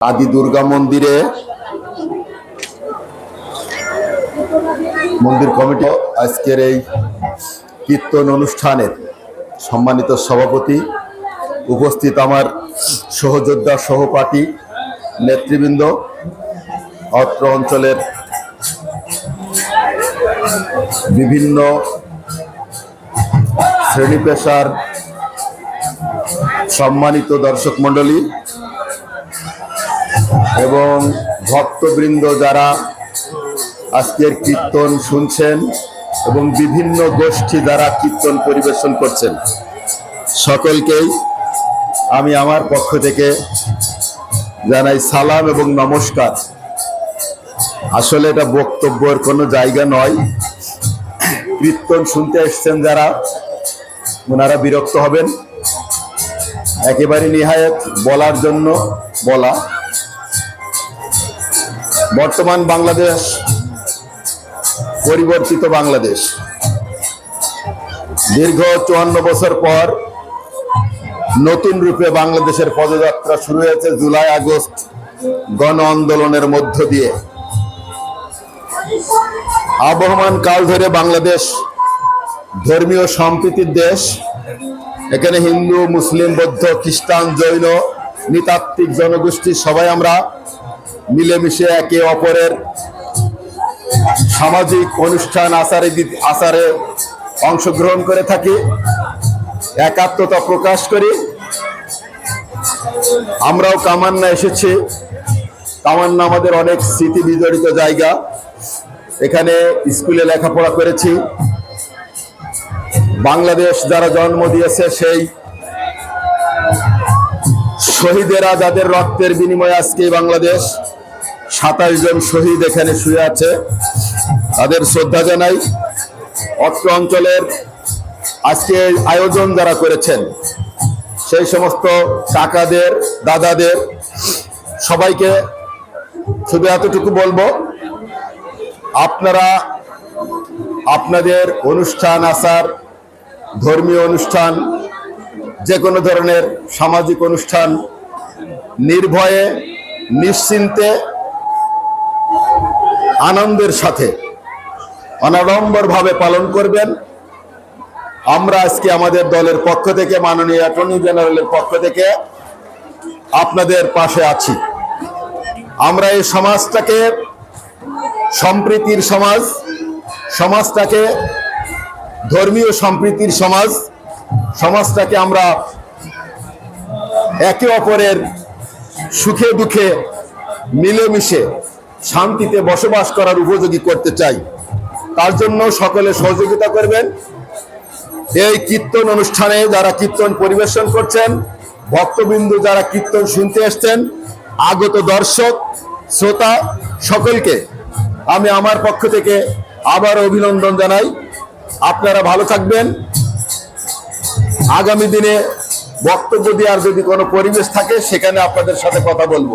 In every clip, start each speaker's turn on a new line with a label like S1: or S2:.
S1: আদি দুর্গা মন্দিরে। মন্দির কমিটি আজকের এই কীর্তন অনুষ্ঠানের সম্মানিত সভাপতি উপস্থিত আমার সহযোদ্ধা সহপাঠী নেতৃবৃন্দ, অত্র অঞ্চলের বিভিন্ন শ্রেণি পেশার সম্মানিত দর্শক মণ্ডলী এবং ভক্তবৃন্দ যারা আজকের কীর্তন শুনছেন এবং বিভিন্ন গোষ্ঠী যারা কীর্তন পরিবেশন করছেন, সকলকেই আমি আমার পক্ষ থেকে জানাই সালাম এবং নমস্কার। আসলে এটা বক্তব্যের কোনো জায়গা নয়। কীর্তন শুনতে এসছেন যারা, ওনারা বিরক্ত হবেন। একেবারে নিহায়ত বলার জন্য বলা। বর্তমান বাংলাদেশ, পরিবর্তিত বাংলাদেশ। দীর্ঘ চুয়ান্ন বছর পর নতুন রূপে বাংলাদেশের পদযাত্রা শুরু হয়েছে জুলাই, আগস্ট গণ আন্দোলনের মধ্য দিয়ে। আবহমান কাল ধরে বাংলাদেশ ধর্মীয় সম্প্রীতির দেশ। এখানে হিন্দু, মুসলিম, বৌদ্ধ, খ্রিস্টান, জৈন, নৃতাত্ত্বিক জনগোষ্ঠী সবাই আমরা মিলেমিশে একে অপরের সামাজিক অনুষ্ঠান আচারে আচারে অংশগ্রহণ করে থাকি, একাত্মতা প্রকাশ করি। আমরাও কামান্না এসেছি। কামান্না আমাদের অনেক স্মৃতি বিজড়িত জায়গা। এখানে স্কুলে লেখাপড়া করেছি। বাংলাদেশ যারা জন্ম দিয়েছে সেই শহীদেরা যাদের রক্তের বিনিময়ে আজকে বাংলাদেশ সাতাশ জন শহীদ এখানে শুয়ে আছে। তাদের শ্রদ্ধা জানাই। অত্র অঞ্চলের আজকে আয়োজন যারা করেছেন, সেই সমস্ত কাকাদের, দাদাদের সবাইকে শুধু এতটুকু বলব, আপনারা আপনাদের অনুষ্ঠান আসার ধর্মীয় অনুষ্ঠান, যে কোনো ধরনের সামাজিক অনুষ্ঠান নির্ভয়ে, নিশ্চিন্তে আনন্দের সাথে অনাড়ম্বরভাবে পালন করবেন। আমরা আজকে আমাদের দলের পক্ষ থেকে, মাননীয় অ্যাটর্নি জেনারেলের পক্ষ থেকে আপনাদের পাশে আছি। আমরা এই সমাজটাকে, সম্প্রীতির সমাজ, সমাজটাকে, ধর্মীয় সম্প্রীতির সমাজ, সমাজটাকে আমরা একে অপরের সুখে দুঃখে মিলেমিশে শান্তিতে বসবাস করার উপযোগী করতে চাই। তার জন্য সকলে সহযোগিতা করবেন। এই কীর্তন অনুষ্ঠানে যারা কীর্তন পরিবেশন করছেন, ভক্তবিন্দু যারা কীর্তন শুনতে এসছেন, আগত দর্শক, শ্রোতা সকলকে আমি আমার পক্ষ থেকে আবার অভিনন্দন জানাই। আপনারা ভালো থাকবেন। আগামী দিনে বক্তব্য দেওয়ার যদি কোনো পরিবেশ থাকে, সেখানে আপনাদের সাথে কথা বলব।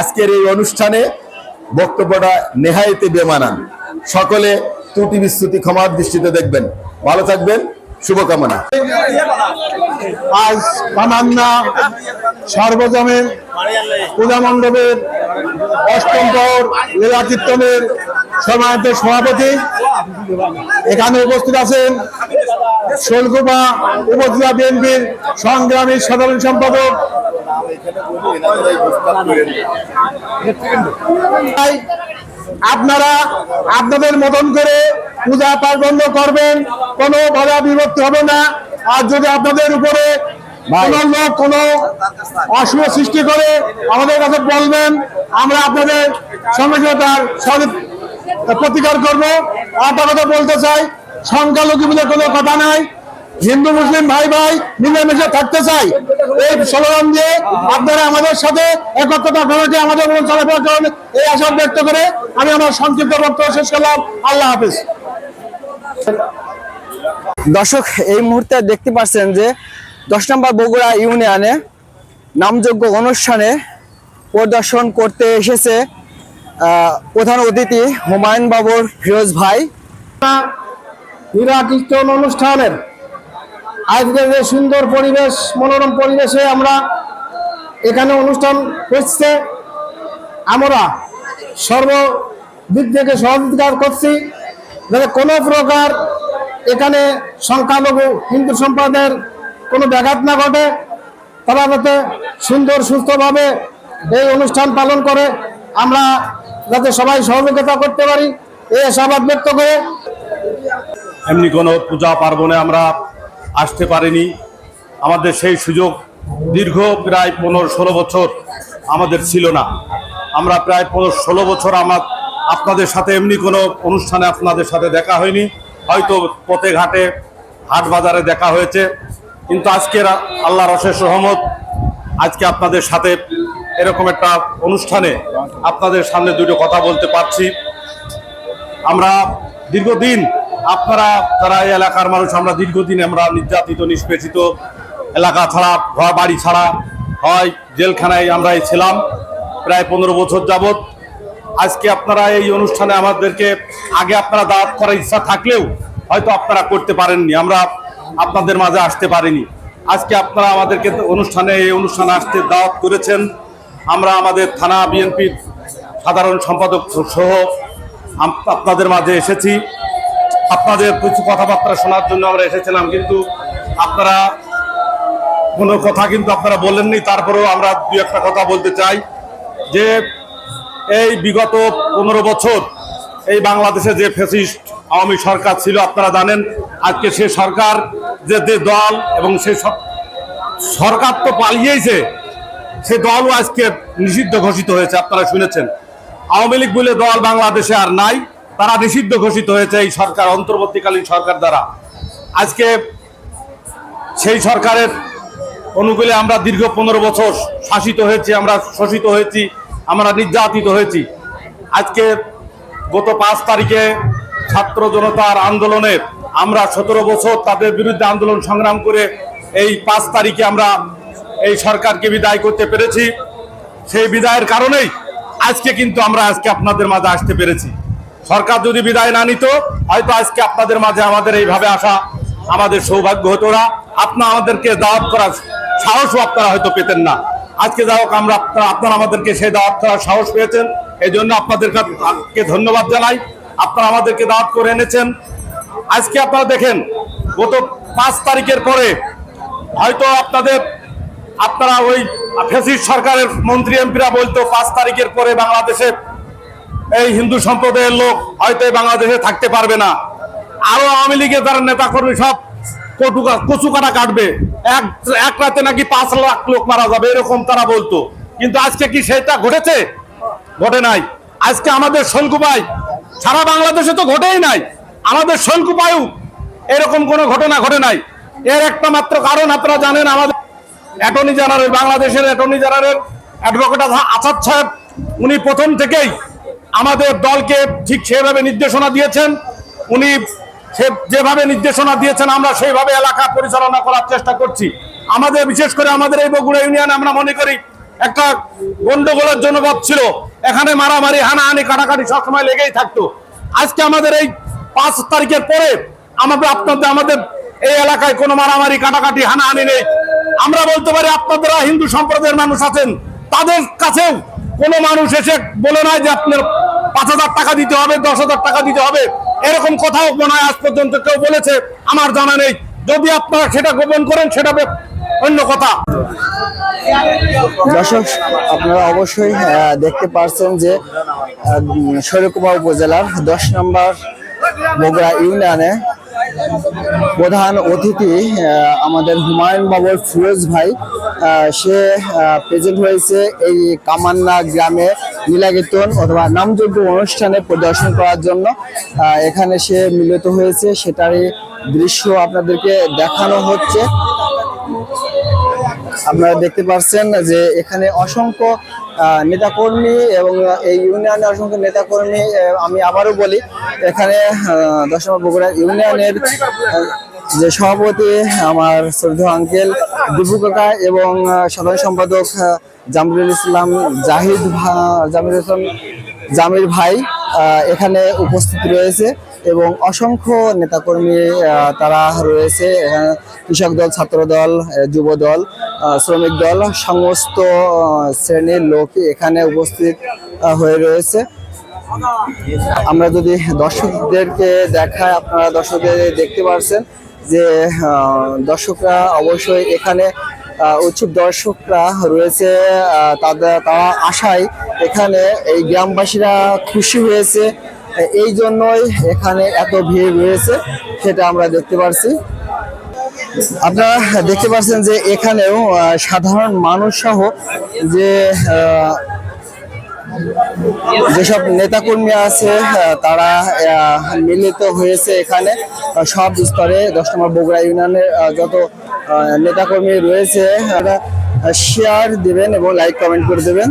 S1: আজকের এই অনুষ্ঠানে বক্তব্যটা নেহাইতে বেমানান। সকলে ত্রুটি বিস্তুতি ক্ষমার দৃষ্টিতে দেখবেন। ভালো থাকবেন। শুভকামনা।
S2: আজ কামান্না সর্বজমের পূজা মণ্ডপের অষ্টম পর লীলা কীর্তনের সমায়ত সভাপতি। এখানে উপস্থিত আছেন শোলকুপা উপজেলা বিএনপির সংগ্রামী সাধারণ সম্পাদক। তাই আপনারা আপনাদের মতন করে পূজা পার্বণ করবেন কোনো বাধা বিভক্তি হবে না। আর যদি আপনাদের উপরে কোন লোক কোন অশুভ সৃষ্টি করে আমাদের কাছে বলবেন আমরা আপনাদের সঙ্গে সঙ্গে তার প্রতিকার করব। আর একটা কথা বলতে চাই সংখ্যালঘু বলে কোনো কথা নাই। হিন্দু মুসলিম ভাই ভাই মিলেমিশে থাকতে চাই। এই স্লোগান দিয়ে আপনারা আমাদের সাথে একত্রতা ঘটাতে আমাদের মন চলাফেরা করেন। এই আশা ব্যক্ত করে আমি আমার সংক্ষিপ্ত বক্তব্য শেষ করলাম। আল্লাহ হাফিজ।
S3: দর্শক এই মুহূর্তে দেখতে পাচ্ছেন যে দশ নম্বর বগুড়া ইউনিয়নে নামযোগ্য অনুষ্ঠানে পরিদর্শন করতে এসেছে প্রধান অতিথি হুমায়ুন বাবুর ফিরোজ ভাই।
S2: কীর্তন অনুষ্ঠানের আজকে যে সুন্দর পরিবেশ, মনোরম পরিবেশে আমরা এখানে অনুষ্ঠান হচ্ছে আমরা সর্ব দিক থেকে সহযোগিতা করছি। যাতে কোনো প্রকার এখানে সংখ্যালঘু হিন্দু সম্প্রদায়ের কোনো ব্যাঘাত না ঘটে, তারা যাতে সুন্দর, সুস্থভাবে এই অনুষ্ঠান পালন করে। আমরা যাতে সবাই সহযোগিতা করতে পারি, এই আশাবাদ ব্যক্ত করে।
S4: এমনি কোনো পূজা পার্বণে আমরা আসতে পারিনি। আমাদের সেই সুযোগ দীর্ঘ প্রায় পনেরো ষোলো বছর আমাদের ছিল না। আমরা প্রায় পনেরো ষোলো বছর আমার আপনাদের সাথে এমনি কোনো অনুষ্ঠানে আপনাদের সাথে দেখা হয়নি। হয়তো পথে ঘাটে, হাট বাজারে দেখা হয়েছে। কিন্তু আজকের আল্লাহর অশেষ রহমত, আজকে আপনাদের সাথে এরকম একটা অনুষ্ঠানে আপনাদের সামনে দুটো কথা বলতে পারছি। আমরা দীর্ঘদিন আপনারা যারা এই এলাকার মানুষ, আমরা দীর্ঘদিন আমরা নির্যাতিত, নিষ্পেষিত এলাকা ছাড়া, ঘর বাড়ি ছাড়া হয়, জেলখানায় আমরা ছিলাম প্রায় পনেরো বছর যাবত আজকে আপনারা এই অনুষ্ঠানে আমাদেরকে আগে আপনারা দাওয়াত করার ইচ্ছা থাকলেও হয়তো আপনারা করতে পারেননি, আমরা আপনাদের মাঝে আসতে পারিনি। আজকে আপনারা আমাদেরকে অনুষ্ঠানে, এই অনুষ্ঠানে আসতে দাওয়াত করেছেন। আমরা আমাদের থানা বিএনপির সাধারণ সম্পাদক সহ আপনাদের মাঝে এসেছি। আপনাদের কিছু কথাবার্তা শোনার জন্য আমরা এসেছিলাম, কিন্তু আপনারা কোনো কথা কিন্তু আপনারা বলেননি, তারপরেও আমরা দু একটা কথা বলতে চাই যে এই বিগত পনেরো বছর এই বাংলাদেশে যে ফেসিস্ট আওয়ামী সরকার ছিল, আপনারা জানেন, আজকে সে সরকার যে যে দল এবং সে সব- সরকার তো পালিয়েছে, সে দলও আজকে নিষিদ্ধ ঘোষিত হয়েছে, আপনারা শুনেছেন। আওয়ামী লীগ বলে দল বাংলাদেশে আর নাই তারা নিষিদ্ধ ঘোষিত হয়েছে এই সরকার, অন্তর্বর্তীকালীন সরকার দ্বারা। আজকে সেই সরকারের অনুকূলে আমরা দীর্ঘ পনেরো বছর শাসিত হয়েছি, আমরা শোষিত হয়েছি, আমরা নির্যাতিত হয়েছি। আজকে গত পাঁচ তারিখে ছাত্র জনতার আন্দোলনে আমরা সতেরো বছর তাদের বিরুদ্ধে আন্দোলন সংগ্রাম করে এই পাঁচ তারিখে আমরা এই সরকারকে বিদায় করতে পেরেছি। সেই বিদায়ের কারণেই আজকে কিন্তু আমরা আজকে আপনাদের মাঝে আসতে পেরেছি। সরকার যদি বিদায় না নিত, হয়তো আজকে আপনাদের মাঝে আমাদের এইভাবে আসা আমাদের সৌভাগ্য হতো না। আপনার আমাদেরকে দাওয়াত করার সাহসও আপনারা হয়তো পেতেন না। আজকে যা হোক আমরা আপনারা আমাদেরকে সেই দাওয়াত করার সাহস পেয়েছেন। এই জন্য আপনাদের কে ধন্যবাদ জানাই। আপনারা আমাদেরকে দাওয়াত করে এনেছেন। আজকে আপনারা দেখেন, গত পাঁচ তারিখের পরে হয়তো আপনাদের, আপনারা ওই ফেসিস সরকারের মন্ত্রী এমপিরা বলতো, পাঁচ তারিখের পরে বাংলাদেশে এই হিন্দু সম্প্রদায়ের লোক হয়তো বাংলাদেশে থাকতে পারবে না। আরও আওয়ামী লীগের যারা নেতা কর্মী সব কটু কচু কাটা কাটবে। এক এক রাতে নাকি পাঁচ লাখ লোক মারা যাবে, এরকম তারা বলতো। কিন্তু আজকে কি সেটা ঘটেছে? ঘটে নাই। আজকে আমাদের শঙ্কুপাই সারা বাংলাদেশে তো ঘটেই নাই। আমাদের শঙ্কুপায়ু এরকম কোনো ঘটনা ঘটে নাই। এর একটা মাত্র কারণ আপনারা জানেন, আমাদের অ্যাটর্নি জেনারেল, বাংলাদেশের অ্যাটর্নি জেনারেল অ্যাডভোকেট আসাদ সাহেব, উনি প্রথম থেকেই আমাদের দলকে ঠিক সেভাবে নির্দেশনা দিয়েছেন। উনি যেভাবে নির্দেশনা দিয়েছেন, আমরা সেইভাবে এলাকা পরিচালনা করার চেষ্টা করছি। আমাদের বিশেষ করে আমাদের এই বগুড়া ইউনিয়ন আমরা মনে করি একটা গন্ডগোলের জনপদ ছিল। এখানে মারামারি, হানাহানি, কাটাকাটি সবসময় লেগেই থাকতো। আজকে আমাদের এই পাঁচ তারিখের পরে আমাদের আপনাদের, আমাদের এই এলাকায় কোনো মারামারি, কাটাকাটি, হানাহানি নেই। আমরা বলতে পারি আপনারা হিন্দু সম্প্রদায়ের মানুষ আছেন। তাদের কাছেও কোনো মানুষ এসে বলে নাই যে আপনার পাঁচ হাজার টাকা দিতে হবে, দশ হাজার টাকা দিতে হবে। এরকম কথাও মনে হয় আজ পর্যন্ত কেউ বলেছে, আমার জানা নেই। যদি আপনারা সেটা গোপন করেন, সেটা অন্য কথা।
S3: দর্শক, আপনারা অবশ্যই দেখতে পারছেন যে শৈলকুপা উপজেলার দশ নম্বর বগুড়া ইউনিয়নে প্রধান অতিথি আমাদের হুমায়ুন বাবুর ফিরোজ ভাই সে প্রেজেন্ট হয়েছে এই কামান্না গ্রামে। নীলাগীতন অথবা নামযোগ্য অনুষ্ঠানে পরিদর্শন করার জন্য এখানে সে মিলিত হয়েছে। সেটারই দৃশ্য আপনাদেরকে দেখানো হচ্ছে। আপনারা দেখতে পাচ্ছেন যে এখানে অসংখ্য নেতাকর্মী এবং এই ইউনিয়নে অসংখ্য নেতাকর্মী আমি আবারও বলি এখানে আহ, দশ নম্বর বগুড়া ইউনিয়নের যে সভাপতি আমার শ্রদ্ধ আঙ্কেল দিবু কাকা এবং সাধারণ সম্পাদক জামিরুল ইসলাম জাহিদ জামিরুল ইসলাম জামির ভাই এখানে উপস্থিত রয়েছে এবং অসংখ্য নেতাকর্মী তারা রয়েছে। কৃষক দল, ছাত্র দল যুব দল শ্রমিক দল, সমস্ত শ্রেণির লোক এখানে উপস্থিত হয়ে রয়েছে। আমরা যদি দর্শকদেরকে দেখায় আপনারা দর্শকদের দেখতে পারছেন যে দর্শকরা অবশ্যই এখানে উৎসুক দর্শকরা রয়েছে তাদের, তারা আশায় এখানে এই গ্রামবাসীরা খুশি হয়েছে। এই জন্যই এখানে এত ভিড় রয়েছে, সেটা আমরা দেখতে পারছি। আপনারা দেখতে পাচ্ছেন যে এখানেও সাধারণ মানুষ সহ যে যেসব নেতাকর্মী আছে তারা মিলিত হয়েছে এখানে। সব স্তরে, দশ নম্বর বগুড়া ইউনিয়নের যত নেতাকর্মী রয়েছে, তারা শেয়ার দিবেন এবং লাইক কমেন্ট করে দেবেন।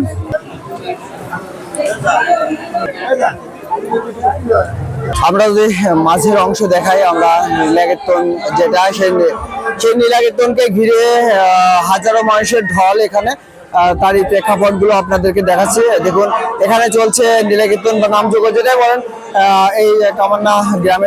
S3: আমরা যদি মাঝের অংশ দেখাই, আমরা নীলাকেতন যেটা, সেই সেই নীলাকেতনকে ঘিরে হাজারো মানুষের ঢল এখানে তারই প্রেক্ষাপটগুলো আপনাদেরকে দেখাচ্ছি। দেখুন, এখানে চলছে নীলাকীর্তন বা নামযোগ্য যেটাই বলেন এই কামান্না গ্রামে